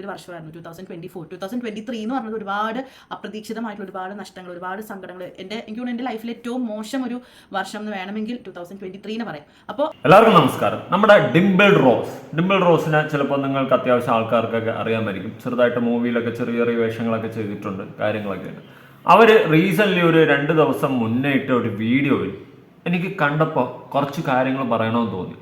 ഒരു വർഷമായിരുന്നു. Two thousand twenty four two thousand twenty three എന്ന് പറഞ്ഞത് ഒരുപാട് അപ്രതീക്ഷിതമായിട്ടുള്ള ഒരുപാട് നഷ്ടങ്ങൾ ഒരുപാട് സങ്കടങ്ങൾ. എന്റെ എനിക്ക് തോന്നുന്നു എന്റെ ലൈഫിൽ ഏറ്റവും മോശം ഒരു വർഷം എന്ന് വേണമെങ്കിൽ ടു തൗസൻഡ് ട്വന്റി ത്രീന്ന് പറയാം. അപ്പോൾ എല്ലാവർക്കും നമസ്കാരം. നമ്മുടെ ഡിംപിൾ റോസ് ഡിംപിൾ റോസിനെ ചിലപ്പോൾ നിങ്ങൾക്ക് അത്യാവശ്യം ആൾക്കാർക്കൊക്കെ അറിയാമായിരിക്കും. ചെറുതായിട്ട് മൂവിയിലൊക്കെ ചെറിയ ചെറിയ വേഷങ്ങളൊക്കെ ചെയ്തിട്ടുണ്ട് കാര്യങ്ങളൊക്കെ ഉണ്ട് അവർ റീസെന്റ്ലി ഒരു രണ്ട് ദിവസം മുന്നേ ഇട്ട ഒരു വീഡിയോയിൽ എനിക്ക് കണ്ടപ്പോൾ കുറച്ച് കാര്യങ്ങൾ പറയണമെന്ന് തോന്നി.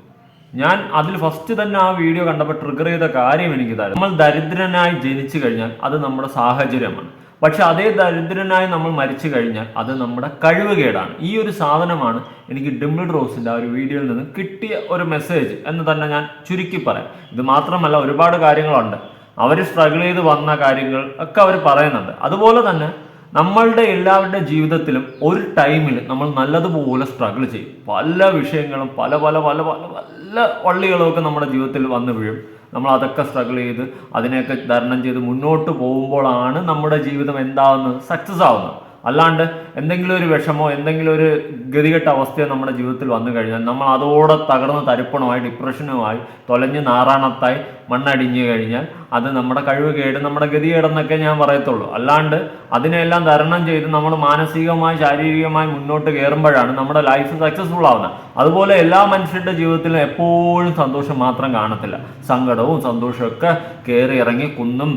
ഞാൻ അതിൽ ഫസ്റ്റ് തന്നെ ആ വീഡിയോ കണ്ടപ്പോൾ ട്രിഗർ ചെയ്ത കാര്യം എനിക്ക് തരാം. നമ്മൾ ദരിദ്രനായി ജനിച്ചു കഴിഞ്ഞാൽ അത് നമ്മുടെ സാഹചര്യമാണ്. പക്ഷെ അതേ ദരിദ്രനായി നമ്മൾ മരിച്ചു കഴിഞ്ഞാൽ അത് നമ്മുടെ കഴിവുകേടാണ്. ഈ ഒരു സാധനമാണ് എനിക്ക് ഡിംബിൾ റോസിന്റെ ആ ഒരു വീഡിയോയിൽ നിന്ന് കിട്ടിയ ഒരു മെസ്സേജ് എന്ന് തന്നെ ഞാൻ ചുരുക്കി പറയാം. ഇത് മാത്രമല്ല ഒരുപാട് കാര്യങ്ങളുണ്ട്. അവർ സ്ട്രഗിൾ ചെയ്ത് വന്ന കാര്യങ്ങൾ ഒക്കെ അവർ പറയുന്നുണ്ട്. അതുപോലെ തന്നെ നമ്മളുടെ എല്ലാവരുടെ ജീവിതത്തിലും ഒരു ടൈമിൽ നമ്മൾ നല്ലതുപോലെ സ്ട്രഗിൾ ചെയ്യും. പല വിഷയങ്ങളും പല പല പല പല പല വള്ളികളുമൊക്കെ നമ്മുടെ ജീവിതത്തിൽ വന്നു വീഴും. നമ്മൾ അതൊക്കെ സ്ട്രഗിൾ ചെയ്ത് അതിനെയൊക്കെ തരണം ചെയ്ത് മുന്നോട്ട് പോകുമ്പോഴാണ് നമ്മുടെ ജീവിതം എന്താവുന്നത്? സക്സസ് ആവുന്നത്. അല്ലാണ്ട് എന്തെങ്കിലും ഒരു വിഷമോ എന്തെങ്കിലും ഒരു ഗതികെട്ട അവസ്ഥയോ നമ്മുടെ ജീവിതത്തിൽ വന്നു കഴിഞ്ഞാൽ നമ്മൾ അതോടെ തകർന്ന് തരിപ്പണമായി ഡിപ്രഷനുമായി തൊലഞ്ഞ് നാറാണത്തായി മണ്ണടിഞ്ഞു കഴിഞ്ഞാൽ അത് നമ്മുടെ കഴിവ് കേട് നമ്മുടെ ഗതികേടെന്നൊക്കെ ഞാൻ പറയത്തുള്ളൂ. അല്ലാണ്ട് അതിനെല്ലാം തരണം ചെയ്ത് നമ്മൾ മാനസികമായി ശാരീരികമായി മുന്നോട്ട് കയറുമ്പോഴാണ് നമ്മുടെ ലൈഫ് സക്സസ്ഫുൾ ആവുന്നത്. അതുപോലെ എല്ലാ മനുഷ്യരുടെ ജീവിതത്തിലും എപ്പോഴും സന്തോഷം മാത്രം കാണത്തില്ല. സങ്കടവും സന്തോഷവും ഒക്കെ കയറി ഇറങ്ങി കുന്നും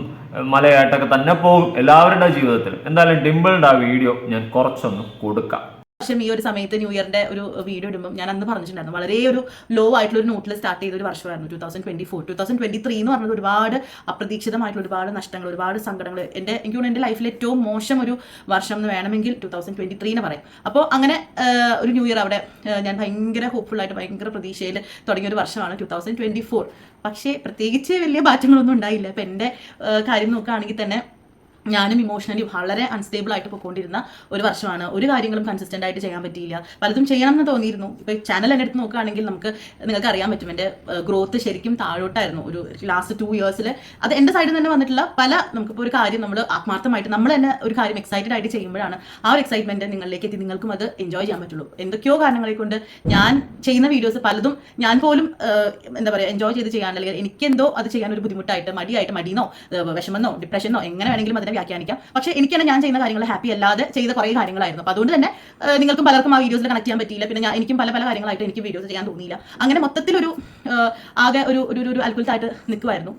മലയായിട്ടൊക്കെ തന്നെ പോകും എല്ലാവരുടെ ജീവിതത്തിലും. എന്തായാലും ഡിംപിളിന്റെ ആ വീഡിയോ ഞാൻ കുറച്ചൊന്ന് കൊടുക്കാം. വർഷം ഈ ഒരു സമയത്ത് ന്യൂ ഇയറിന്റെ ഒരു വീഡിയോ ഇടുമ്പോൾ ഞാൻ അന്ന് പറഞ്ഞിട്ടുണ്ടായിരുന്നു. വളരെ ഒരു ലോ ആയിട്ടുള്ള ഒരു നോട്ടിൽ സ്റ്റാർട്ട് ചെയ്ത ഒരു വർഷമായിരുന്നു two thousand twenty four two thousand twenty three എന്ന് പറഞ്ഞത് ഒരുപാട് അപ്രതീക്ഷിതമായിട്ടുള്ള ഒരുപാട് നഷ്ടങ്ങൾ ഒരുപാട് സങ്കടങ്ങൾ. എന്റെ എനിക്ക് തോന്നുന്നു എന്റെ ലൈഫിൽ ഏറ്റവും മോശം ഒരു വർഷം എന്ന് വേണമെങ്കിൽ ടൂ തൗസൻഡ് ട്വന്റി ത്രീ എന്ന് പറയും. അപ്പോൾ അങ്ങനെ ഒരു ന്യൂ ഇയർ അവിടെ ഞാൻ ഭയങ്കര ഹോപ്പ്ഫുൾ ആയിട്ട് ഭയങ്കര പ്രതീക്ഷയിൽ തുടങ്ങിയ ഒരു വർഷമാണ് ടൂ തൗസൻഡ് ട്വന്റി ഫോർ പക്ഷേ പ്രത്യേകിച്ച് വലിയ മാറ്റങ്ങളൊന്നും ഉണ്ടായില്ല. അപ്പം എന്റെ കാര്യം നോക്കുകയാണെങ്കിൽ തന്നെ ഞാനും ഇമോഷണലി വളരെ അൺസ്റ്റേബിൾ ആയിട്ട് പോയിക്കൊണ്ടിരുന്ന ഒരു വർഷമാണ്. ഒരു കാര്യങ്ങളും കൺസിസ്റ്റന്റ് ആയിട്ട് ചെയ്യാൻ പറ്റിയില്ല. പലതും ചെയ്യണം എന്ന് തോന്നിയിരുന്നു. ഇപ്പൊ ചാനൽ എന്നെ അടുത്ത് നോക്കുകയാണെങ്കിൽ നമുക്ക് നിങ്ങൾക്ക് അറിയാൻ പറ്റും. എന്റെ ഗ്രോത്ത് ശരിക്കും താഴോട്ടായിരുന്നു. ഒരു ലാസ്റ്റ് ടു ഇയേഴ്സിൽ അത് എന്റെ സൈഡിൽ നിന്ന് തന്നെ വന്നിട്ടുള്ള പല നമുക്കിപ്പോൾ ഒരു കാര്യം നമ്മൾ ആത്മാർത്ഥമായിട്ട് നമ്മൾ തന്നെ ഒരു കാര്യം എക്സൈറ്റഡ് ആയിട്ട് ചെയ്യുമ്പോഴാണ് ആ ഒരു എക്സൈറ്റ്മെന്റ് നിങ്ങളിലേക്ക് എത്തി. നിങ്ങൾക്കും അത് എൻജോയ് ചെയ്യാൻ പറ്റുള്ളൂ. എന്തൊക്കെയോ കാരണങ്ങളെ കൊണ്ട് ഞാൻ ചെയ്യുന്ന വീഡിയോസ് പലതും ഞാൻ പോലും എന്താ പറയുക എൻജോയ് ചെയ്ത് ചെയ്യാൻ അല്ലെങ്കിൽ എനിക്കെന്തോ അത് ചെയ്യാൻ ഒരു ബുദ്ധിമുട്ടായിട്ട് മടിയായിട്ട് മടിയെന്നോ വിഷമെന്നോ ഡിപ്രഷനോ എങ്ങനെ വേണമെങ്കിലും അതിനെ വ്യാഖ്യാനിക്കാം. പക്ഷെ എനിക്ക് തന്നെ ഞാൻ ചെയ്യുന്ന കാര്യങ്ങൾ ഹാപ്പി അല്ലാതെ ചെയ്ത കുറേ കാര്യങ്ങളായിരുന്നു. അപ്പോൾ അതുകൊണ്ട് തന്നെ നിങ്ങൾക്ക് പലർക്കും ആ വീഡിയോസിൽ കണക്ട് ചെയ്യാൻ പറ്റിയില്ല. പിന്നെ ഞാൻ എനിക്കും പല പല കാര്യങ്ങളായിട്ട് എനിക്ക് വീഡിയോസ് ചെയ്യാൻ തോന്നിയില്ല. അങ്ങനെ മൊത്തത്തിലൊരു ആകെ ഒരു ഒരു ഒരു- അത്ഭുതമായിട്ട് നിൽക്കുമായിരുന്നു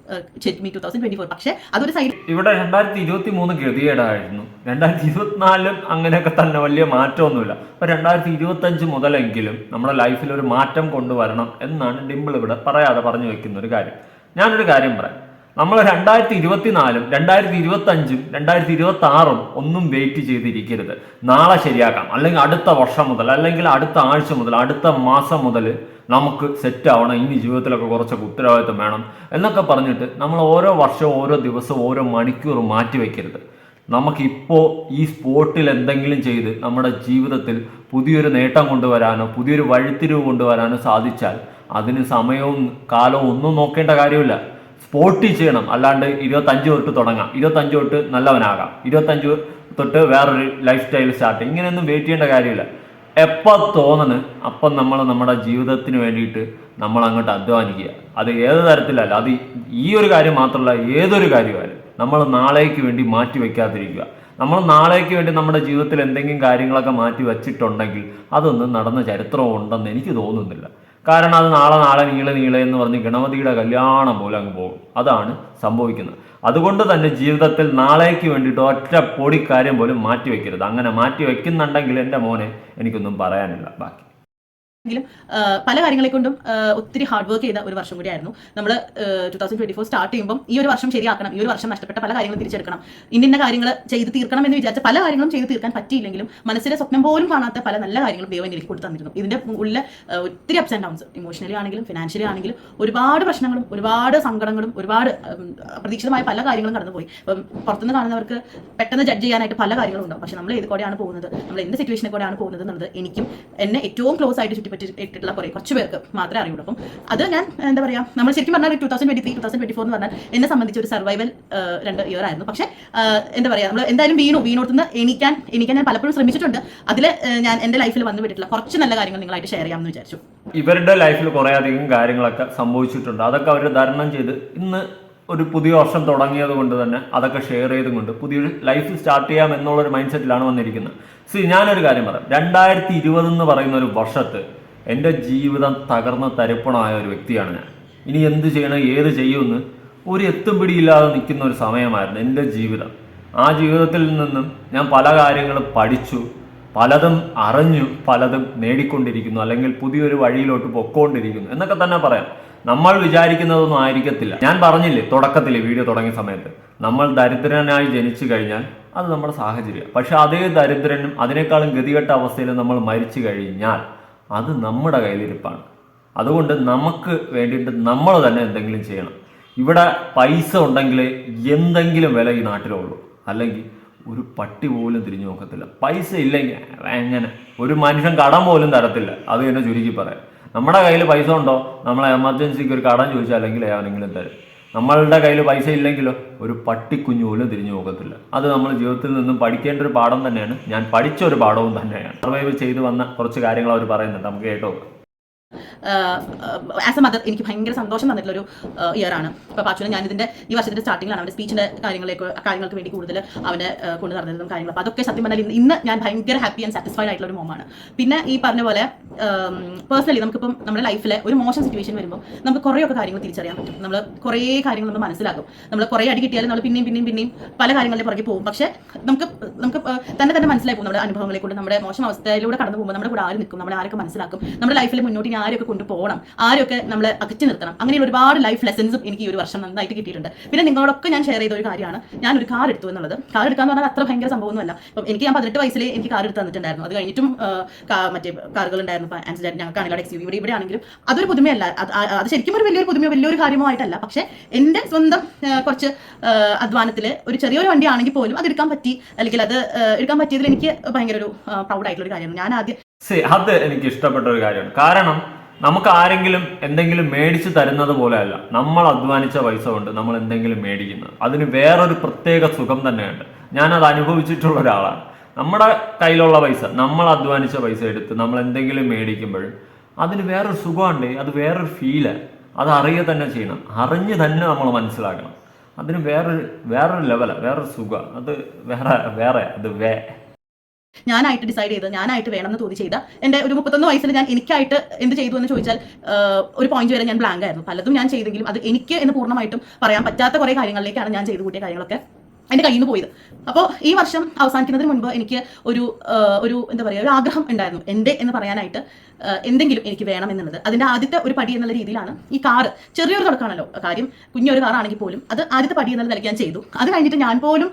മീ ടു തൗസൻഡ് ട്വന്റി ഫോർ പക്ഷേ അതൊരു സൈഡ് ഇവിടെ രണ്ടായിരത്തി ഇരുപത്തി മൂന്ന് ഗതികേടായിരുന്നു. രണ്ടായിരത്തി ഇരുപത്തിനാലിലും അങ്ങനെയൊക്കെ തന്നെ വലിയ മാറ്റമൊന്നുമില്ല. അപ്പൊ രണ്ടായിരത്തി ഇരുപത്തഞ്ച് മുതലെങ്കിലും നമ്മുടെ ലൈഫിൽ ഒരു മാറ്റം കൊണ്ടുവരണം എന്നാണ് ഡിമ്പിൾ ഇവിടെ പറയാതെ പറഞ്ഞു വെക്കുന്ന ഒരു കാര്യം. ഞാനൊരു കാര്യം പറയാം. നമ്മൾ രണ്ടായിരത്തി ഇരുപത്തിനാലും രണ്ടായിരത്തി ഇരുപത്തി അഞ്ചും രണ്ടായിരത്തി ഇരുപത്തി ആറും ഒന്നും വെയിറ്റ് ചെയ്തിരിക്കരുത്. നാളെ ശരിയാക്കാം. അല്ലെങ്കിൽ അടുത്ത വർഷം മുതൽ അല്ലെങ്കിൽ അടുത്ത ആഴ്ച മുതൽ അടുത്ത മാസം മുതൽ നമുക്ക് സെറ്റ് ആവണം. ഇനി ജീവിതത്തിലൊക്കെ കുറച്ചൊക്കെ ഉത്തരവാദിത്വം വേണം എന്നൊക്കെ പറഞ്ഞിട്ട് നമ്മൾ ഓരോ വർഷവും ഓരോ ദിവസവും ഓരോ മണിക്കൂർ മാറ്റി വെക്കരുത്. നമുക്കിപ്പോൾ ഈ സ്പോട്ടിൽ എന്തെങ്കിലും ചെയ്ത് നമ്മുടെ ജീവിതത്തിൽ പുതിയൊരു നേട്ടം കൊണ്ടുവരാനോ പുതിയൊരു വഴിത്തിരിവ് കൊണ്ടുവരാനോ സാധിച്ചാൽ അതിന് സമയവും കാലവും ഒന്നും നോക്കേണ്ട കാര്യമില്ല. സ്പോട്ടിൽ ചെയ്യണം. അല്ലാണ്ട് ഇരുപത്തഞ്ച് തൊട്ട് തുടങ്ങാം. ഇരുപത്തഞ്ച് തൊട്ട് നല്ലവനാകാം. ഇരുപത്തഞ്ച് തൊട്ട് വേറൊരു ലൈഫ് സ്റ്റൈൽ സ്റ്റാർട്ട് ഇങ്ങനെയൊന്നും വെയിറ്റ് ചെയ്യേണ്ട കാര്യമില്ല. എപ്പോൾ തോന്നണ് അപ്പം നമ്മൾ നമ്മുടെ ജീവിതത്തിന് വേണ്ടിയിട്ട് നമ്മൾ അങ്ങോട്ട് അധ്വാനിക്കുക. അത് ഏത് തരത്തിലല്ല അത് ഈ ഒരു കാര്യം മാത്രമല്ല ഏതൊരു കാര്യമായാലും നമ്മൾ നാളേക്ക് വേണ്ടി മാറ്റി വയ്ക്കാതിരിക്കുക നമ്മൾ നാളേക്ക് വേണ്ടി നമ്മുടെ ജീവിതത്തിൽ എന്തെങ്കിലും കാര്യങ്ങളൊക്കെ മാറ്റി വച്ചിട്ടുണ്ടെങ്കിൽ അതൊന്നും നടന്ന ചരിത്രം ഉണ്ടെന്ന് എനിക്ക് തോന്നുന്നില്ല. കാരണം അത് നാളെ നാളെ നീളെ നീളെ എന്ന് പറഞ്ഞ് ഗണപതിയുടെ കല്യാണം പോലെ അങ്ങ് പോകും. അതാണ് സംഭവിക്കുന്നത്. അതുകൊണ്ട് തന്നെ ജീവിതത്തിൽ നാളേക്ക് വേണ്ടിയിട്ട് ഒറ്റ പൊടി കാര്യം പോലും മാറ്റി വെക്കരുത് അങ്ങനെ മാറ്റി വെക്കുന്നുണ്ടെങ്കിൽ എന്റെ മോനെ എനിക്കൊന്നും പറയാനില്ല. ബാക്കി. എങ്കിലും പല കാര്യങ്ങളെ കൊണ്ടും ഒത്തിരി ഹാർഡ് വർക്ക് ചെയ്ത ഒരു വർഷം കൂടി ആയിരുന്നു നമ്മൾ two thousand twenty four start ചെയ്യുമ്പോൾ ഈ ഒരു വർഷം ശരിയാക്കണം ഈ ഒരു വർഷം നഷ്ടപ്പെട്ട പല കാര്യങ്ങളും തിരിച്ചെടുക്കണം. ഇന്ന കാര്യങ്ങൾ ചെയ്ത് തീർക്കണം എന്ന് വിചാരിച്ച പല കാര്യങ്ങളും ചെയ്ത് തീർക്കാൻ പറ്റിയില്ലെങ്കിലും മനസ്സിലെ സ്വപ്നം പോലും കാണാത്ത പല നല്ല കാര്യങ്ങളും ദൈവം എനിക്ക് കൊടുത്തു തന്നിരുന്നു. ഇതിന്റെ ഉള്ള ഒത്തിരി അപ്സ് ആൻഡ് ഡൗൺസ് ഇമോഷണലി ആണെങ്കിലും ഫിനാൻഷ്യലി ആണെങ്കിലും ഒരുപാട് പ്രശ്നങ്ങളും ഒരുപാട് സങ്കടങ്ങളും ഒരുപാട് അപ്രതീക്ഷിതമായ പല കാര്യങ്ങളും കടന്നുപോയി. ഇപ്പം പുറത്തുനിന്ന് കാണുന്നവർക്ക് പെട്ടെന്ന് ജഡ്ജ് ചെയ്യാനായിട്ട് പല കാര്യങ്ങളും ഉണ്ടാവും പക്ഷെ നമ്മൾ ഏത് കൂടെയാണ് പോകുന്നത്? നമ്മൾ എന്ത് സിറ്റുവേഷനെ കൂടെയാണ് പോകുന്നത് എന്നുള്ളത് എനിക്കും എന്നെ ഏറ്റവും ക്ലോസ് ആയിട്ട് ചുറ്റിപ്പറ്റി ഇട്ടിട്ടുള്ള കുറേ കുറച്ച് പേർക്ക് മാത്രമേ അറിയുള്ളൂ. അപ്പം അത് ഞാൻ എന്താ പറയുക നമ്മൾ ശരിക്കും പറഞ്ഞാൽ two thousand twenty three two thousand twenty four എന്ന് പറഞ്ഞാൽ എന്നെ സംബന്ധിച്ച് ഒരു സർവൈവൽ രണ്ട് ഇയർ ആയിരുന്നു. പക്ഷേ എന്താ പറയുക നമ്മൾ എന്തായാലും വീണു. വീണോട്ടുനിന്ന് എണീക്കാൻ എണീക്കാൻ ഞാൻ പലപ്പോഴും ശ്രമിച്ചിട്ടുണ്ട്. അതിൽ ഞാൻ എന്റെ ലൈഫിൽ വന്നു വിട്ടിട്ടുള്ള കുറച്ച് നല്ല കാര്യങ്ങൾ നിങ്ങളായിട്ട് ഷെയർ ചെയ്യാമെന്ന് വിചാരിച്ചു. ഇവരുടെ ലൈഫിൽ കുറേ അധികം കാര്യങ്ങളൊക്കെ സംഭവിച്ചിട്ടുണ്ട്. അതൊക്കെ അവർ ധാരണം ചെയ്ത് ഇന്ന് ഒരു പുതിയ വർഷം തുടങ്ങിയത് കൊണ്ട് തന്നെ അതൊക്കെ ഷെയർ ചെയ്തും കൊണ്ട് പുതിയൊരു ലൈഫ് സ്റ്റാർട്ട് ചെയ്യാം എന്നുള്ളൊരു മൈൻഡ് സെറ്റിലാണ് വന്നിരിക്കുന്നത്. സി ഞാനൊരു കാര്യം പറയാം. രണ്ടായിരത്തി ഇരുപത് എന്ന് പറയുന്ന ഒരു വർഷത്ത് എന്റെ ജീവിതം തകർന്ന തരിപ്പണമായ ഒരു വ്യക്തിയാണ് ഞാൻ. ഇനി എന്ത് ചെയ്യണം ഏത് ചെയ്യുമെന്ന് ഒരു എത്തും പിടിയില്ലാതെ നിൽക്കുന്ന ഒരു സമയമായിരുന്നു എന്റെ ജീവിതം. ആ ജീവിതത്തിൽ നിന്നും ഞാൻ പല കാര്യങ്ങളും പഠിച്ചു പലതും അറിഞ്ഞു പലതും നേടിക്കൊണ്ടിരിക്കുന്നു അല്ലെങ്കിൽ പുതിയൊരു വഴിയിലോട്ട് പൊക്കോണ്ടിരിക്കുന്നു എന്നൊക്കെ തന്നെ പറയാം. നമ്മൾ വിചാരിക്കുന്നതൊന്നും ആയിരിക്കത്തില്ല. ഞാൻ പറഞ്ഞില്ലേ തുടക്കത്തിൽ വീഡിയോ തുടങ്ങിയ സമയത്ത് നമ്മൾ ദരിദ്രനായി ജനിച്ചു കഴിഞ്ഞാൽ അത് നമ്മുടെ സാഹചര്യം പക്ഷെ അതേ ദരിദ്രനും അതിനേക്കാളും ഗതികെട്ട അവസ്ഥയിൽ നമ്മൾ മരിച്ചു കഴിഞ്ഞാൽ അത് നമ്മുടെ കയ്യിലിരിപ്പാണ്. അതുകൊണ്ട് നമുക്ക് വേണ്ടിയിട്ട് നമ്മൾ തന്നെ എന്തെങ്കിലും ചെയ്യണം. ഇവിടെ പൈസ ഉണ്ടെങ്കിൽ എന്തെങ്കിലും വില ഈ നാട്ടിലുള്ളൂ. അല്ലെങ്കിൽ ഒരു പട്ടി പോലും തിരിഞ്ഞു നോക്കത്തില്ല. പൈസ ഇല്ലെങ്കിൽ എങ്ങനെ? ഒരു മനുഷ്യൻ കടം പോലും തരത്തില്ല. അത് തന്നെ ചുരുക്കി പറയാം. നമ്മുടെ കയ്യിൽ പൈസ ഉണ്ടോ? നമ്മളെ എമർജൻസിക്ക് ഒരു കടം ചോദിച്ചാൽ അല്ലെങ്കിൽ അവനെങ്കിലും തരും. നമ്മളുടെ കയ്യിൽ പൈസ ഇല്ലെങ്കിലോ ഒരു പട്ടിക്കുഞ്ഞു പോലും തിരിഞ്ഞു നോക്കത്തില്ല അത് നമ്മൾ ജീവിതത്തിൽ നിന്നും പഠിക്കേണ്ട ഒരു പാഠം തന്നെയാണ്. ഞാൻ പഠിച്ച ഒരു പാഠവും തന്നെയാണ്. സർവൈവ് ചെയ്തു വന്ന കുറച്ച് കാര്യങ്ങൾ അവർ പറയുന്നുണ്ട്. നമുക്ക് കേട്ടോ ആസ് എ മദർ എനിക്ക് ഭയങ്കര സന്തോഷം തന്നിട്ടുള്ളൊരു ഇയർ ആണ്. ഇപ്പോൾ പാച്ചുവിനെ ഞാൻ ഇതിന്റെ ഈ വർഷത്തിന്റെ സ്റ്റാർട്ടിങ്ങിലാണ് അവന്റെ സ്പീച്ചിന്റെ കാര്യങ്ങളിലേക്ക് കാര്യങ്ങൾക്ക് വേണ്ടി കൂടുതൽ അവനെ കൊണ്ട് നടന്നിരുന്നതും കാര്യങ്ങളും. അപ്പോൾ അതൊക്കെ സത്യം പറഞ്ഞാൽ ഇന്ന് ഞാൻ ഭയങ്കര ഹാപ്പി ആൻഡ് സാറ്റിസ്ഫൈഡ് ആയിട്ടുള്ള ഒരു മോമാണ് പിന്നെ ഈ പറഞ്ഞ പോലെ പേഴ്സണലി നമുക്കിപ്പം നമ്മുടെ ലൈഫിലെ ഒരു മോശം സിറ്റുവേഷൻ വരുമ്പോൾ നമുക്ക് കുറേയൊക്കെ കാര്യങ്ങൾ തിരിച്ചറിയാൻ പറ്റും. നമ്മൾ കുറേ കാര്യങ്ങൾ നമ്മൾ മനസ്സിലാക്കും. നമ്മൾ കുറേ അടി കിട്ടിയാലും നമ്മൾ പിന്നെയും പിന്നെയും പിന്നെയും പല കാര്യങ്ങളുടെ പുറകെ പോകും. പക്ഷേ നമുക്ക് നമുക്ക് തന്നെ തന്നെ മനസ്സിലായി പോകും നമ്മുടെ അനുഭവങ്ങളെ കൊണ്ട്. നമ്മുടെ മോശം അവസ്ഥയിലൂടെ കടന്നു പോകുമ്പോൾ നമ്മുടെ കൂടെ ആര് നിൽക്കും? നമ്മൾ ആരൊക്കെ മനസ്സിലാക്കും? നമ്മുടെ ലൈഫിൽ മുന്നോട്ട് ഇനി ആരൊക്കെ കൊണ്ടുപോകണം ആരൊക്കെ നമ്മൾ അകച്ചു നിർത്തണം അങ്ങനെയുള്ള ഒരുപാട് ലൈഫ് ലെസൺസും എനിക്ക് ഈ ഒരു വർഷം നന്നായിട്ട് കിട്ടിയിട്ടുണ്ട്. പിന്നെ നിങ്ങളോടൊക്കെ ഞാൻ ഷെയർ ചെയ്ത ഒരു കാര്യമാണ്. ഞാൻ ഒരു കാർ എടുത്തു എന്നുള്ളത്. കാർ എടുക്കാന്ന് പറഞ്ഞാൽ അത്ര ഭയങ്കര സംഭവമൊന്നുമല്ല. അപ്പം എനിക്ക് ഞാൻ പതിനെട്ട് വയസ്സിൽ എനിക്ക് കാർ എടുത്ത് തന്നിട്ടുണ്ടായിരുന്നു. അത് കഴിഞ്ഞിട്ടും മറ്റേ കാറുകൾ ഉണ്ടായിരുന്നു. ഇപ്പം ആൻസിഡന്റ് ഞങ്ങൾക്കാണെങ്കിലും എക്സ് യു ഇവിടെ ഇവിടെ ആണെങ്കിലും അതൊരു പുതുമയല്ല. അത് ശരിക്കും ഒരു വലിയൊരു പുതുമയോ വലിയൊരു കാര്യമോ ആയിട്ടല്ല പക്ഷേ എന്റെ സ്വന്തം കുറച്ച് അധ്വാനത്തിൽ ഒരു ചെറിയൊരു വണ്ടി ആണെങ്കിൽ പോലും അത് എടുക്കാൻ പറ്റി. അല്ലെങ്കിൽ അത് എടുക്കാൻ പറ്റിയതിൽ എനിക്ക് ഭയങ്കര ഒരു പ്രൗഡായിട്ടുള്ള ഒരു കാര്യമാണ്. ഞാൻ ആദ്യം സി അത് എനിക്ക് ഇഷ്ടപ്പെട്ട ഒരു കാര്യമാണ്. കാരണം നമുക്ക് ആരെങ്കിലും എന്തെങ്കിലും മേടിച്ചു തരുന്നത് പോലെയല്ല. നമ്മൾ അധ്വാനിച്ച പൈസ കൊണ്ട് നമ്മൾ എന്തെങ്കിലും മേടിക്കുന്നത്. അതിന് വേറൊരു പ്രത്യേക സുഖം തന്നെയുണ്ട്. ഞാനത് അനുഭവിച്ചിട്ടുള്ള ഒരാളാണ്. നമ്മുടെ കയ്യിലുള്ള പൈസ നമ്മൾ അധ്വാനിച്ച പൈസ എടുത്ത് നമ്മൾ എന്തെങ്കിലും മേടിക്കുമ്പോഴും അതിന് വേറൊരു സുഖമുണ്ട് അത് വേറൊരു ഫീൽ അത് അറിയുക തന്നെ ചെയ്യണം. അറിഞ്ഞ് തന്നെ നമ്മൾ മനസ്സിലാക്കണം. അതിന് വേറൊരു വേറൊരു ലെവലാണ് വേറൊരു സുഖം. അത് വേറെ വേറെ അത് വേ ഞാനായിട്ട് ഡിസൈഡ് ചെയ്ത് ഞാനായിട്ട് വേണമെന്ന് തോന്നി ചെയ്ത എന്റെ ഒരു മുപ്പത്തൊന്ന് വയസ്സിൽ ഞാൻ എനിക്കായിട്ട് എന്ത് ചെയ്തു എന്ന് ചോദിച്ചാൽ ഒരു പോയിന്റ് വരെ ഞാൻ ബ്ലാങ്ക് ആയിരുന്നു. പലതും ഞാൻ ചെയ്തെങ്കിലും അത് എനിക്ക് എന്ന് പൂർണമായിട്ടും പറയാൻ പറ്റാത്ത കുറേ കാര്യങ്ങളിലേക്കാണ് ഞാൻ ചെയ്തു കൂട്ടിയ കാര്യങ്ങളൊക്കെ എന്റെ കയ്യിൽ നിന്ന് പോയത്. അപ്പോൾ ഈ വർഷം അവസാനിക്കുന്നതിന് മുൻപ് എനിക്ക് ഒരു ഒരു എന്താ പറയുക ഒരു ആഗ്രഹം ഉണ്ടായിരുന്നു. എന്റെ എന്ന് പറയാനായിട്ട് എന്തെങ്കിലും എനിക്ക് വേണം എന്നുള്ളത്. അതിന്റെ ആദ്യത്തെ ഒരു പടി എന്നുള്ള രീതിയിലാണ് ഈ കാറ് ചെറിയൊരു തുടക്കമാണല്ലോ കാര്യം കുഞ്ഞൊരു കാറാണെങ്കിൽ പോലും അത് ആദ്യത്തെ പടി എന്നുള്ള നിലയ്ക്ക് ഞാൻ ചെയ്തു. അത് കഴിഞ്ഞിട്ട് ഞാൻ പോലും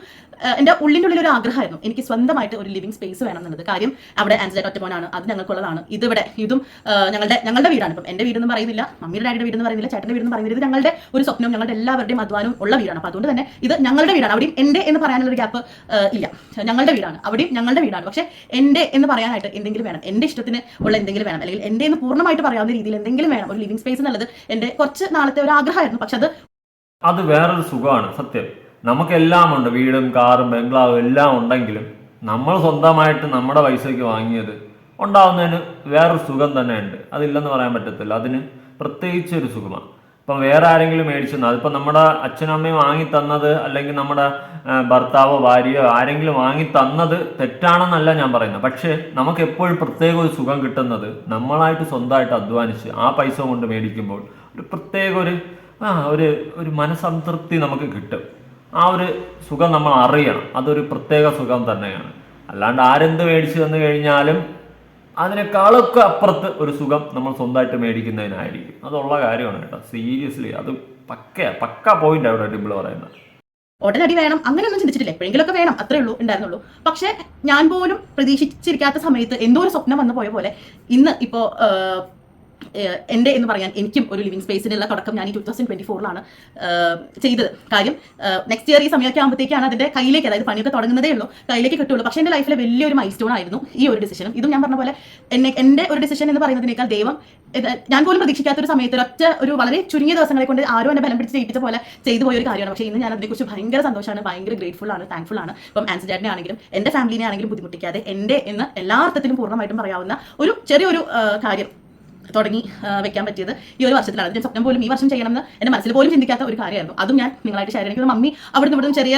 എന്റെ ഉള്ളിന്റെ ഉള്ളിൽ ഒരു ആഗ്രഹമായിരുന്നു. എനിക്ക് സ്വന്തമായിട്ട് ഒരു ലിവിംഗ് സ്പേസ് വേണം എന്നുള്ളത് കാര്യം അവിടെ ആൻസലേറ്റ് ഒറ്റമോനാണ്. അത് ഞങ്ങൾക്കുള്ളതാണ്. ഇതിവിടെ ഇതും ഞങ്ങളുടെ ഞങ്ങളുടെ വീടാണ്. ഇപ്പം എന്റെ വീടൊന്നും പറയുന്നില്ല. മമ്മിയുടെ ഡാഡിയുടെ വീടെന്ന് പറയുന്നില്ല. ചേട്ടന്റെ വീടെന്ന് പറയുന്നില്ല. ഇത് ഞങ്ങളുടെ ഒരു സ്വപ്നം. ഞങ്ങളുടെ എല്ലാവരുടെയും അധ്വാനവും ഉള്ള വീടാണ്. അപ്പോൾ അതുകൊണ്ട് തന്നെ ഇത് ഞങ്ങളുടെ വീടാണ്. അവിടെയും എന്റെ എന്ന് പറയാനുള്ള ഗ്യാപ്പ് ഇല്ല. ഞങ്ങളുടെ വീടാണ്. അവിടെയും ഞങ്ങളുടെ വീടാണ്. പക്ഷേ എന്റെ എന്ന് പറയാനായിട്ട് എന്തെങ്കിലും വേണം. എന്റെ ഇഷ്ടത്തിന് ഉള്ള എന്തെങ്കിലും വേണം. അല്ലെങ്കിൽ എന്റെ എന്ന് പൂർണമായിട്ട് പറയാവുന്ന രീതിയിൽ എന്തെങ്കിലും വേണം. ഒരു ലിവിംഗ് സ്പേസ് എന്നുള്ളത് എന്റെ കുറച്ച് നാളത്തെ ഒരു ആഗ്രഹമായിരുന്നു. പക്ഷെ അത് അത് വേറൊരു സുഖമാണ്. സത്യം. നമുക്കെല്ലാം ഉണ്ട്. വീടും കാറും ബംഗ്ലാവും എല്ലാം ഉണ്ടെങ്കിലും നമ്മൾ സ്വന്തമായിട്ട് നമ്മുടെ പൈസയ്ക്ക് വാങ്ങിയത് ഉണ്ടാവുന്നതിന് വേറൊരു സുഖം തന്നെ തന്നെയുണ്ട്. അതില്ലെന്ന് പറയാൻ പറ്റത്തില്ല. അതിന് പ്രത്യേകിച്ച് ഒരു സുഖമാണ്. ഇപ്പം വേറെ ആരെങ്കിലും മേടിച്ചു അതിപ്പോൾ നമ്മുടെ അച്ഛനും അമ്മയും വാങ്ങി തന്നത് അല്ലെങ്കിൽ നമ്മുടെ ഭർത്താവോ ഭാര്യയോ ആരെങ്കിലും വാങ്ങി തന്നത് തെറ്റാണെന്നല്ല ഞാൻ പറയുന്നത്. പക്ഷേ നമുക്ക് എപ്പോഴും പ്രത്യേക ഒരു സുഖം കിട്ടുന്നത് നമ്മളായിട്ട് സ്വന്തമായിട്ട് അധ്വാനിച്ച് ആ പൈസ കൊണ്ട് മേടിക്കുമ്പോൾ ഒരു പ്രത്യേക ഒരു ആ ഒരു ഒരു മനസംതൃപ്തി നമുക്ക് കിട്ടും. ആ ഒരു സുഖം നമ്മൾ അറിയണം. അതൊരു പ്രത്യേക സുഖം തന്നെയാണ്. അല്ലാണ്ട് ആരെന്ത് മേടിച്ചു തന്നു കഴിഞ്ഞാലും അതിനേക്കാളൊക്കെ അപ്പുറത്ത് ഒരു സുഖം നമ്മൾ സ്വന്തമായിട്ട് മേടിക്കുന്നതിനായിരിക്കും. അതുള്ള കാര്യമാണ് കേട്ടോ. സീരിയസ്ലി അത് പക്ക പക്ക പോയിന്റ് അവിടെ ഡിബിൾ പറയുന്നത്. ഉടനടി വേണം. അങ്ങനെയൊന്നും ചിന്തിച്ചിട്ടില്ല. എപ്പോഴെങ്കിലൊക്കെ വേണം. അത്രേ ഉള്ളൂ ഉണ്ടായിരുന്നുള്ളൂ. പക്ഷെ ഞാൻ പോലും പ്രതീക്ഷിച്ചിരിക്കാത്ത സമയത്ത് എന്തോ ഒരു സ്വപ്നം വന്നു പോയ പോലെ ഇന്ന് ഇപ്പോൾ എന്റെ എന്ന് പറയാൻ എനിക്കും ഒരു ലിവിങ് സ്പേസിനുള്ള തുടക്കം ഞാൻ ഈ ടൂ തൗസൻഡ് ട്വന്റി ഫോറിലാണ് ചെയ്തത്. കാര്യം നെക്സ്റ്റ് ഇയർ ഈ സമയമൊക്കെ ആകുമ്പോഴത്തേക്കാണ് അതിന്റെ കയ്യിലേക്ക് അതായത് പണിയൊക്കെ തുടങ്ങുന്നതേ ഉള്ളൂ കയ്യിലേക്ക് കിട്ടുള്ളൂ പക്ഷേ എന്റെ ലൈഫിലെ വലിയൊരു മൈൽ സ്റ്റോൺ ആയിരുന്നു ഈ ഒരു ഡിസിഷനും ഇതും ഞാൻ പറഞ്ഞ പോലെ എന്നെ എന്റെ ഒരു ഡിസിഷൻ എന്ന് പറയുന്നതിനേക്കാൾ ദൈവം ഞാൻ പോലും പ്രതീക്ഷിക്കാത്ത ഒരു സമയത്ത് ഒറ്റ ഒരു വളരെ ചുരുങ്ങിയ ദിവസങ്ങളെ കൊണ്ട് ആരും എന്നെ ബലം പിടിച്ച് ചെയ്യിപ്പിച്ച പോലെ ചെയ്തു പോയ ഒരു കാര്യമാണ്. പക്ഷേ ഇന്ന് ഞാൻ അതിനെക്കുറിച്ച് ഭയങ്കര സന്തോഷമാണ് ഭയങ്കര ഗ്രേറ്റ്ഫുൾ ആണ് താങ്ക്ഫുൾ ആണ്. ഇപ്പം ആൻസർ ഡാഡിനെ ആണെങ്കിലും എന്റെ ഫാമിലിനെ ആണെങ്കിലും ബുദ്ധിമുട്ടിക്കാതെ എന്റെ എന്ന് എല്ലാ അർത്ഥത്തിലും പൂർണമായിട്ടും പറയാവുന്ന ഒരു ചെറിയൊരു കാര്യം തുടങ്ങി വെക്കാൻ പറ്റിയത് ഈ ഒരു വർഷത്തിലാണ്. അത് ഞാൻ സ്വപ്നം പോലും ഈ വർഷം ചെയ്യണമെന്ന് എന്റെ മനസ്സിൽ പോലും ചിന്തിക്കാത്ത ഒരു കാര്യമായിരുന്നു. അതും ഞാൻ നിങ്ങളായിട്ട് ഷെയർ ചെയ്യണം. മമ്മി അവിടുന്ന് ഇവിടുന്ന് ചെറിയ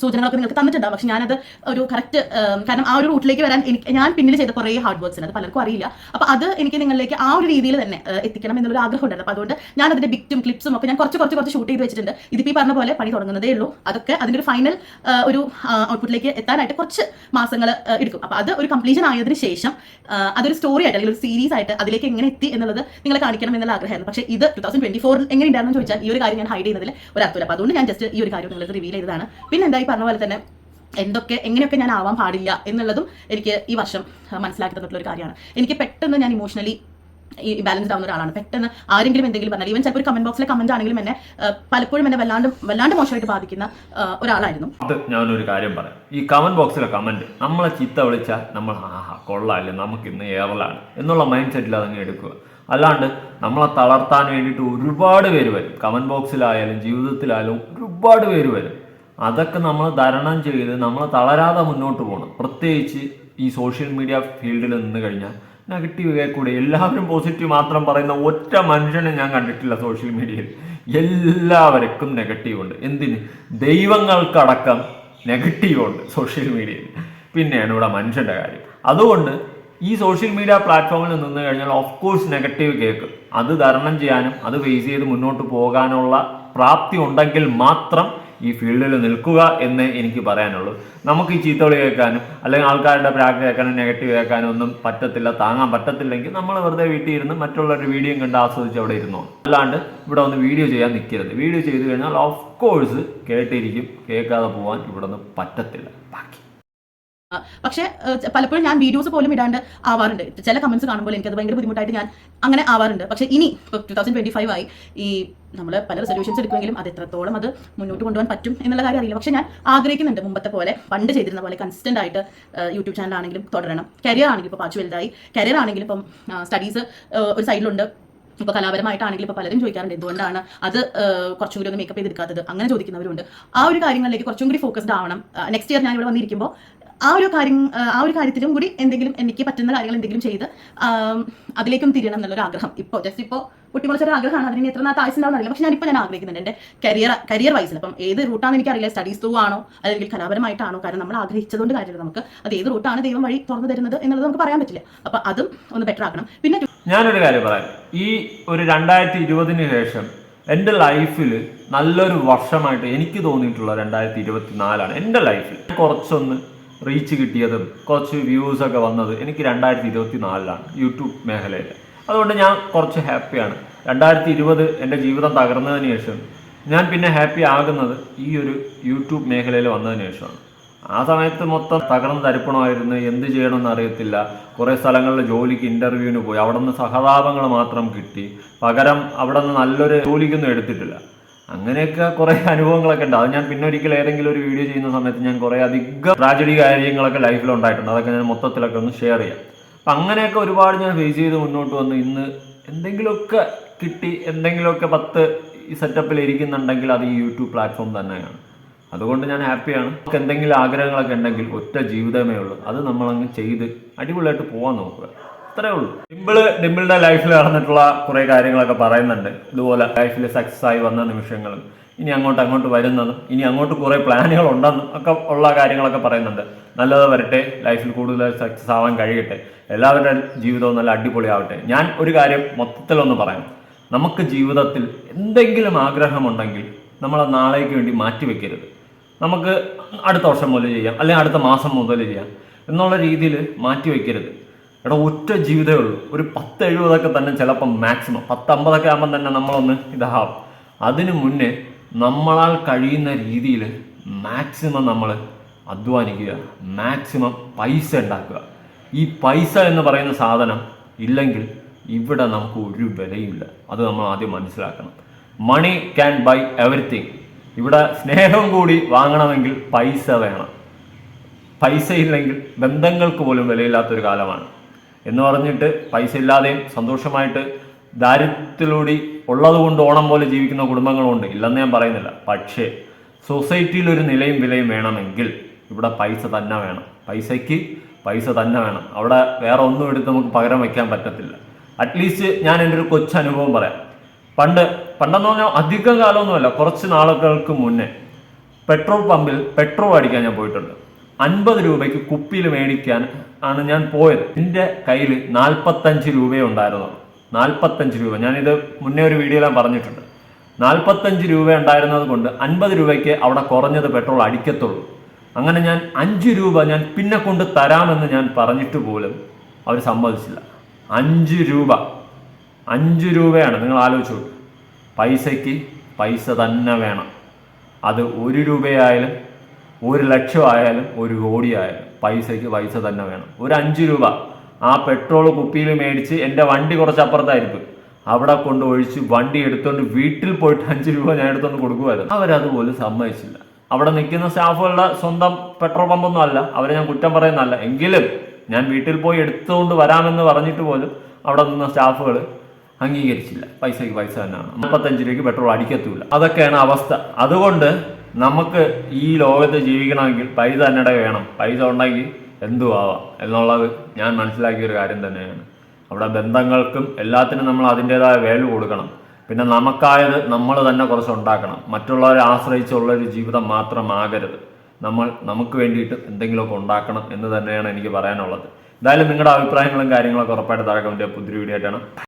സൂചനകളൊക്കെ നിങ്ങൾക്ക് തന്നിട്ടുണ്ടാവും. പക്ഷെ ഞാനത് ഒരു കറക്റ്റ് കാരണം ആ ഒരു റൂട്ടിലേക്ക് വരാൻ എനിക്ക് ഞാൻ പിന്നിൽ ചെയ്ത കുറേ ഹാർഡ് വർക്ക്സ് അത് പലർക്കും അറിയില്ല. അപ്പോൾ അത് എനിക്ക് നിങ്ങളിലേക്ക് ആ ഒരു രീതിയിൽ തന്നെ എത്തിക്കണം എന്നൊരു ആഗ്രഹം ഉണ്ടായിരുന്നു അപ്പോൾ അതുകൊണ്ട് ഞാൻ അതിന്റെ ബിക്റ്റും ക്ലിപ്സും ഒക്കെ ഞാൻ കുറച്ച് കുറച്ച് കുറച്ച് ഷൂട്ട് ചെയ്ത് വെച്ചിട്ടുണ്ട്. ഇതിപ്പോൾ ഈ പറഞ്ഞ പോലെ പണി തുടങ്ങുന്നതേ ഉള്ളൂ. അതൊക്കെ അതിന്റെ ഒരു ഫൈനൽ ഒരു ഔട്ട്പുട്ടിലേക്ക് എത്താനായിട്ട് കുറച്ച് മാസങ്ങൾ എടുക്കും. അപ്പോൾ അത് ഒരു കംപ്ലീഷൻ ആയതിനു ശേഷം അതൊരു സ്റ്റോറി ആയിട്ട് അല്ലെങ്കിൽ ഒരു സീരീസ് ആയിട്ട് അതിലേക്ക് എങ്ങനെ എത്തി എന്നുള്ളത് നിങ്ങളെ കാണിക്കണം എന്നുള്ള ആഗ്രഹമായിരുന്നു. പക്ഷേ ഇത് ടു തൗസൻഡ് ട്വന്റി ഫോറിൽ എങ്ങനെ ഉണ്ടായിരുന്നു ചോദിച്ചാൽ ഈ ഒരു കാര്യം ഞാൻ ഹൈഡ് ചെയ്യുന്നതിൽ ഒരു അർത്ഥമില്ല അപ്പോൾ അതുകൊണ്ട് ഞാൻ ജസ്റ്റ് ഈ ഒരു കാര്യം നിങ്ങൾക്ക് റിവീൽ ചെയ്തതാണ്. പിന്നെ എന്തായി പറഞ്ഞ പോലെ തന്നെ എന്തൊക്കെ എങ്ങനെയൊക്കെ ഞാൻ ആവാൻ പാടില്ല എന്നുള്ളതും എനിക്ക് ഈ വർഷം മനസ്സിലാക്കി തന്നിട്ടുള്ള ഒരു കാര്യമാണ്. എനിക്ക് പെട്ടെന്ന് ഞാൻ ഇമോഷണലി ഈ ബാലൻസ്ഡ് ആവുന്ന ഒരാളാണ്. പെട്ടെന്ന് ആരെങ്കിലും എന്തെങ്കിലും പറഞ്ഞാൽ ഈവൻ ചിലപ്പോൾ ഒരു കമന്റ് ബോക്സിലെ കമന്റ് ആണെങ്കിലും എന്നെ പലപ്പോഴും എന്നെ വല്ലാണ്ട് വല്ലാണ്ട് മോശമായിട്ട് ബാധിക്കുന്ന ഒരാളായിരുന്നു. അത് ഞാനൊരു കാര്യം പറയാം. ഈ കമന്റ് ബോക്സിലെ കമന്റ് നമ്മളെ ചീത്ത വിളിച്ചാൽ നമ്മൾ ആഹാ കൊള്ളാല്ലേ നമുക്ക് ഇന്ന് ഏറലാണ് എന്നുള്ള മൈൻഡ് സെറ്റിൽ അതങ്ങ് എടുക്കുക. അല്ലാണ്ട് നമ്മളെ തളർത്താൻ വേണ്ടിയിട്ട് ഒരുപാട് പേര് വരും. കമന്റ് ബോക്സിലായാലും ജീവിതത്തിലായാലും ഒരുപാട് പേര് വരും. അതൊക്കെ നമ്മൾ തരണം ചെയ്ത് നമ്മൾ തളരാതെ മുന്നോട്ട് പോകണം പ്രത്യേകിച്ച് ഈ സോഷ്യൽ മീഡിയ ഫീൽഡിൽ നിന്ന് കഴിഞ്ഞാൽ നെഗറ്റീവ് കേൾക്കൂടെ എല്ലാവരും പോസിറ്റീവ് മാത്രം പറയുന്ന ഒറ്റ മനുഷ്യനെ ഞാൻ കണ്ടിട്ടില്ല സോഷ്യൽ മീഡിയയിൽ എല്ലാവർക്കും നെഗറ്റീവ് ഉണ്ട്. എന്തിന്? ദൈവങ്ങൾക്കടക്കം നെഗറ്റീവ് ഉണ്ട് സോഷ്യൽ മീഡിയയിൽ പിന്നെയാണ് ഇവിടെ മനുഷ്യന്റെ കാര്യം. അതുകൊണ്ട് ഈ സോഷ്യൽ മീഡിയ പ്ലാറ്റ്ഫോമിൽ നിന്ന് കഴിഞ്ഞാൽ ഓഫ് കോഴ്സ് നെഗറ്റീവ് കേൾക്കും. അത് തരണം ചെയ്യാനും അത് ഫേസ് ചെയ്ത് മുന്നോട്ട് പോകാനുള്ള പ്രാപ്തി ഉണ്ടെങ്കിൽ മാത്രം ഈ ഫീൽഡിൽ നിൽക്കുക എന്ന് എനിക്ക് പറയാനുള്ളൂ. നമുക്ക് ഈ ചീത്തവിളി കേൾക്കാനും അല്ലെങ്കിൽ ആൾക്കാരുടെ പ്രാഗ് കേൾക്കാനും നെഗറ്റീവ് കേൾക്കാനും ഒന്നും പറ്റത്തില്ല താങ്ങാൻ പറ്റത്തില്ലെങ്കിൽ നമ്മൾ വെറുതെ വീട്ടിൽ ഇരുന്ന് മറ്റുള്ളവരുടെ വീഡിയോ കണ്ട് ആസ്വദിച്ച് അവിടെ ഇരുന്നോ. അല്ലാണ്ട് ഇവിടെ ഒന്ന് വീഡിയോ ചെയ്യാൻ നിൽക്കരുത്. വീഡിയോ ചെയ്ത് കഴിഞ്ഞാൽ ഓഫ് കോഴ്സ് കേട്ടിരിക്കും കേൾക്കാതെ പോകാൻ ഇവിടെ നിന്ന് പറ്റത്തില്ല. പക്ഷേ പലപ്പോഴും ഞാൻ വീഡിയോസ് പോലും ഇടാണ്ട് ആവാറുണ്ട്. ചില കമന്റ്സ് കാണുമ്പോൾ എനിക്കത് ഭയങ്കര ബുദ്ധിമുട്ടായിട്ട് ഞാൻ അങ്ങനെ ആവാറുണ്ട്. പക്ഷേ ഇനി ഇപ്പോൾ ടു തൗസൻഡ് ട്വന്റി ഫൈവ് ആയി. ഈ നമ്മൾ പല റെസൊല്യൂഷൻസ് എടുക്കുമെങ്കിലും അത് എത്രത്തോളം അത് മുന്നോട്ട് കൊണ്ടുപോകാൻ പറ്റും എന്നുള്ള കാര്യം അറിയില്ല. പക്ഷേ ഞാൻ ആഗ്രഹിക്കുന്നുണ്ട് മുമ്പത്തെ പോലെ പണ്ട് ചെയ്തിരുന്ന പോലെ കൺസിസ്റ്റന്റ് ആയിട്ട് യൂട്യൂബ് ചാനൽ ആണെങ്കിലും തുടരണം. കരിയർ ആണെങ്കിലും ഇപ്പോൾ പാച്ചു വലുതായി. കരിയർ ആണെങ്കിലും ഇപ്പം സ്റ്റഡീസ് ഒരു സൈഡിലുണ്ട് ഇപ്പോൾ കലാപരമായിട്ടാണെങ്കിൽ ഇപ്പോൾ പലരും ചോദിക്കാറുണ്ട് എന്തുകൊണ്ടാണ് അത് കുറച്ചും കൂടി ഒന്ന് മേക്കപ്പ് ചെയ്തെടുക്കാത്തത്? അങ്ങനെ ചോദിക്കുന്നവരുണ്ട്. ആ ഒരു കാര്യങ്ങളിലേക്ക് കുറച്ചും കൂടി ഫോക്കസ്ഡ് ആവണം. നെക്സ്റ്റ് ഇയർ ഞാൻ ഇവിടെ വന്നിരിക്കുമ്പോൾ ആ ഒരു കാര്യം ആ, ഒരു കാര്യത്തിലും കൂടി എന്തെങ്കിലും എനിക്ക് പറ്റുന്ന കാര്യങ്ങൾ എന്തെങ്കിലും ചെയ്ത് അതിലേക്കും തിരിയണം എന്നുള്ളൊരു ആഗ്രഹം. ഇപ്പോൾ ജസ്റ്റ് ഇപ്പോൾ കുട്ടിമുളച്ചൊരു ആഗ്രഹമാണ്. അതിന് എത്ര നാളത്തെ ആയുസുണ്ടാവും അറിയില്ല. പക്ഷെ ഞാനിപ്പോൾ ഞാൻ ആഗ്രഹിക്കുന്നുണ്ട്. എന്റെ കരിയർ കരിയർ വൈസിൽ അപ്പം ഏത് റൂട്ടാണെന്ന് എനിക്കറിയില്ല. സ്റ്റഡീസ് ത്രൂ ആണോ അല്ലെങ്കിൽ കലാപരമായിട്ടാണോ. കാരണം നമ്മൾ ആഗ്രഹിച്ചതുകൊണ്ട് കാര്യമില്ല. നമുക്ക് അത് ഏത് റൂട്ടാണ് ദൈവം വഴി തുറന്നു തരുന്നത് എന്നുള്ളത് നമുക്ക് പറയാൻ പറ്റില്ല. അപ്പം അതും ഒന്ന് ബെറ്റർ ആക്കണം. പിന്നെ ഞാനൊരു കാര്യം പറയാം. ഈ ഒരു രണ്ടായിരത്തി ഇരുപതിന് ശേഷം എന്റെ ലൈഫിൽ നല്ലൊരു വർഷമായിട്ട് എനിക്ക് തോന്നിയിട്ടുള്ള രണ്ടായിരത്തി ഇരുപത്തി നാലാണ് എന്റെ ലൈഫിൽ കുറച്ചൊന്ന് റീച്ച് കിട്ടിയതും കുറച്ച് വ്യൂസ് ഒക്കെ വന്നത് എനിക്ക് രണ്ടായിരത്തി ഇരുപത്തി നാലിലാണ് യൂട്യൂബ് മേഖലയിൽ. അതുകൊണ്ട് ഞാൻ കുറച്ച് ഹാപ്പിയാണ്. രണ്ടായിരത്തി ഇരുപത് എന്റെ ജീവിതം തകർന്നതിന് ശേഷം ഞാൻ പിന്നെ ഹാപ്പി ആകുന്നത് ഈ ഒരു യൂട്യൂബ് മേഖലയിൽ വന്നതിന് ശേഷമാണ്. ആ സമയത്ത് മൊത്തം തകർന്ന് തരിപ്പണമായിരുന്നു. എന്ത് ചെയ്യണമെന്ന് അറിയത്തില്ല. കുറേ സ്ഥലങ്ങളിൽ ജോലിക്ക് ഇന്റർവ്യൂവിന് പോയി. അവിടെ നിന്ന് സഹതാപങ്ങൾ മാത്രം കിട്ടി. പകരം അവിടെ നിന്ന് നല്ലൊരു ജോലിക്കൊന്നും എടുത്തിട്ടില്ല. അങ്ങനെയൊക്കെ കുറേ അനുഭവങ്ങളൊക്കെ ഉണ്ട്. അത് ഞാൻ പിന്നെ ഒരിക്കൽ ഏതെങ്കിലും ഒരു വീഡിയോ ചെയ്യുന്ന സമയത്ത് ഞാൻ കുറേ അധികം ട്രാജഡി കാര്യങ്ങളൊക്കെ ലൈഫിൽ ഉണ്ടായിട്ടുണ്ട്. അതൊക്കെ ഞാൻ മൊത്തത്തിലൊക്കെ ഒന്ന് ഷെയർ ചെയ്യാം. അപ്പം അങ്ങനെയൊക്കെ ഒരുപാട് ഞാൻ ഫേസ് ചെയ്ത് മുന്നോട്ട് വന്ന് ഇന്ന് എന്തെങ്കിലുമൊക്കെ കിട്ടി എന്തെങ്കിലുമൊക്കെ പത്ത് ഈ സെറ്റപ്പിൽ ഇരിക്കുന്നുണ്ടെങ്കിൽ അത് ഈ യൂട്യൂബ് പ്ലാറ്റ്ഫോം തന്നെയാണ്. അതുകൊണ്ട് ഞാൻ ഹാപ്പിയാണ് നമുക്ക് എന്തെങ്കിലും ആഗ്രഹങ്ങളൊക്കെ ഉണ്ടെങ്കിൽ ഒറ്റ ജീവിതമേ ഉള്ളൂ. അത് നമ്മളങ്ങ് ചെയ്ത് അടിപൊളിയായിട്ട് പോകാൻ നോക്കുക. അത്രേ ഉള്ളൂ. ഡിമ്പിൾ ഡിമ്പിളുടെ ലൈഫിൽ നടന്നിട്ടുള്ള കുറെ കാര്യങ്ങളൊക്കെ പറയുന്നുണ്ട്. ഇതുപോലെ ലൈഫിൽ സക്സസ് ആയി വന്ന നിമിഷങ്ങളും ഇനി അങ്ങോട്ട് അങ്ങോട്ട് വരുന്നതും ഇനി അങ്ങോട്ട് കുറെ പ്ലാനുകൾ ഉണ്ടെന്നും ഒക്കെ ഉള്ള കാര്യങ്ങളൊക്കെ പറയുന്നുണ്ട്. നല്ലത് വരട്ടെ ലൈഫിൽ കൂടുതൽ സക്സസ് ആവാൻ കഴിയട്ടെ. എല്ലാവരുടെ ജീവിതവും നല്ല അടിപൊളിയാവട്ടെ. ഞാൻ ഒരു കാര്യം മൊത്തത്തിൽ ഒന്ന് പറയാം. നമുക്ക് ജീവിതത്തിൽ എന്തെങ്കിലും ആഗ്രഹമുണ്ടെങ്കിൽ നമ്മൾ നാളേക്ക് വേണ്ടി മാറ്റി വെക്കരുത്. നമുക്ക് അടുത്ത വർഷം മുതൽ ചെയ്യാം അല്ലെങ്കിൽ അടുത്ത മാസം മുതൽ ചെയ്യാം എന്നുള്ള രീതിയിൽ മാറ്റി വെക്കരുത്. എടാ ഒറ്റ ജീവിതമേ ഉള്ളൂ. ഒരു പത്ത് എഴുപതൊക്കെ തന്നെ ചിലപ്പം മാക്സിമം പത്ത് അമ്പതൊക്കെ ആകുമ്പം തന്നെ നമ്മളൊന്ന് ഇതാവും. അതിനു മുന്നേ നമ്മളാൽ കഴിയുന്ന രീതിയിൽ മാക്സിമം നമ്മൾ അധ്വാനിക്കുക. മാക്സിമം പൈസ ഉണ്ടാക്കുക. ഈ പൈസ എന്ന് പറയുന്ന സാധനം ഇല്ലെങ്കിൽ ഇവിടെ നമുക്ക് ഒരു വിലയില്ല അത് നമ്മൾ ആദ്യം മനസ്സിലാക്കണം. മണി ക്യാൻ ബൈ എവറിത്തിങ് ഇവിടെ സ്നേഹം കൂടി വാങ്ങണമെങ്കിൽ പൈസ വേണം. പൈസ ഇല്ലെങ്കിൽ ബന്ധങ്ങൾക്ക് പോലും വിലയില്ലാത്തൊരു കാലമാണ്. എന്ന് പറഞ്ഞിട്ട് പൈസ ഇല്ലാതെയും സന്തോഷമായിട്ട് ദാരിദ്ര്യത്തിലൂടെ ഉള്ളതുകൊണ്ട് ഓണം പോലെ ജീവിക്കുന്ന കുടുംബങ്ങളുണ്ട്. ഇല്ലെന്ന് ഞാൻ പറയുന്നില്ല. പക്ഷേ സൊസൈറ്റിയിൽ ഒരു നിലയും വിലയും വേണമെങ്കിൽ ഇവിടെ പൈസ തന്നെ വേണം. പൈസയ്ക്ക് പൈസ തന്നെ വേണം. അവിടെ വേറെ ഒന്നും എടുത്ത് നമുക്ക് പകരം വയ്ക്കാൻ പറ്റത്തില്ല. അറ്റ്ലീസ്റ്റ് ഞാൻ എന്റെ ഒരു കൊച്ചു അനുഭവം പറയാം. പണ്ട് പണ്ടെന്ന് പറഞ്ഞാൽ അധികം കാലമൊന്നുമല്ല. കുറച്ച് നാളുകൾക്ക് മുന്നേ പെട്രോൾ പമ്പിൽ പെട്രോൾ അടിക്കാൻ ഞാൻ പോയിട്ടുണ്ട്. അൻപത് രൂപയ്ക്ക് കുപ്പിയിൽ മേടിക്കാൻ ആണ് ഞാൻ പോയത്. എന്റെ കയ്യിൽ നാൽപ്പത്തഞ്ച് രൂപയേ ഉണ്ടായിരുന്നുള്ളൂ. നാൽപ്പത്തഞ്ച് രൂപ. ഞാനിത് മുന്നേ ഒരു വീഡിയോയിലാണ് പറഞ്ഞിട്ടുണ്ട്. നാൽപ്പത്തഞ്ച് രൂപ ഉണ്ടായിരുന്നത് കൊണ്ട് അൻപത് രൂപയ്ക്ക് അവിടെ കുറഞ്ഞത് പെട്രോൾ അടിക്കത്തുള്ളൂ. അങ്ങനെ ഞാൻ അഞ്ച് രൂപ ഞാൻ പിന്നെ കൊണ്ട് തരാമെന്ന് ഞാൻ പറഞ്ഞിട്ട് പോലും അവർ സമ്മതിച്ചില്ല. അഞ്ച് രൂപ. അഞ്ച് രൂപയാണ്. നിങ്ങൾ ആലോചിച്ചു പൈസയ്ക്ക് പൈസ തന്നെ വേണം. അത് ഒരു രൂപയായാലും ഒരു ലക്ഷം ആയാലും ഒരു കോടി ആയാലും. പൈസയ്ക്ക് പൈസ തന്നെ വേണം. ഒരു അഞ്ച് രൂപ. ആ പെട്രോൾ കുപ്പിയിൽ മേടിച്ച് എന്റെ വണ്ടി കുറച്ച് അപ്പുറത്തായിരിക്കും അവിടെ കൊണ്ട് ഒഴിച്ച് വണ്ടി എടുത്തുകൊണ്ട് വീട്ടിൽ പോയിട്ട് അഞ്ച് രൂപ ഞാൻ എടുത്തുകൊണ്ട് കൊടുക്കുമായിരുന്നു അവരതുപോലും സമ്മതിച്ചില്ല. അവിടെ നിൽക്കുന്ന സ്റ്റാഫുകളുടെ സ്വന്തം പെട്രോൾ പമ്പൊന്നും അല്ല. അവരെ ഞാൻ കുറ്റം പറയുന്നതല്ല. എങ്കിലും ഞാൻ വീട്ടിൽ പോയി എടുത്തുകൊണ്ട് വരാമെന്ന് പറഞ്ഞിട്ട് പോലും അവിടെ നിന്ന സ്റ്റാഫുകൾ അംഗീകരിച്ചില്ല. പൈസയ്ക്ക് പൈസ തന്നെയാണ്. മുപ്പത്തഞ്ച് രൂപയ്ക്ക് പെട്രോൾ അടിക്കത്തൂല അതൊക്കെയാണ് അവസ്ഥ. അതുകൊണ്ട് നമുക്ക് ഈ ലോകത്ത് ജീവിക്കണമെങ്കിൽ പൈസ തന്നെ വേണം. പൈസ ഉണ്ടെങ്കിൽ എന്തു ആവാം. എന്നുള്ളത് ഞാൻ മനസ്സിലാക്കിയ ഒരു കാര്യം തന്നെയാണ്. അവിടെ ബന്ധങ്ങൾക്കും എല്ലാത്തിനും നമ്മൾ അതിന്റെതായ വാല്യൂ കൊടുക്കണം. പിന്നെ നമുക്കായത് നമ്മൾ തന്നെ കുറച്ച് ഉണ്ടാക്കണം മറ്റുള്ളവരെ ആശ്രയിച്ചുള്ള ഒരു ജീവിതം മാത്രമാകരുത് നമ്മൾ നമുക്ക് വേണ്ടിയിട്ട് എന്തെങ്കിലുമൊക്കെ ഉണ്ടാക്കണം എന്ന് തന്നെയാണ് എനിക്ക് പറയാനുള്ളത്. എന്തായാലും നിങ്ങളുടെ അഭിപ്രായങ്ങളും കാര്യങ്ങളൊക്കെ ഉറപ്പായിട്ട് താഴെ കമന്റ് പുതിയ വീഡിയോ ആയിട്ടാണ്.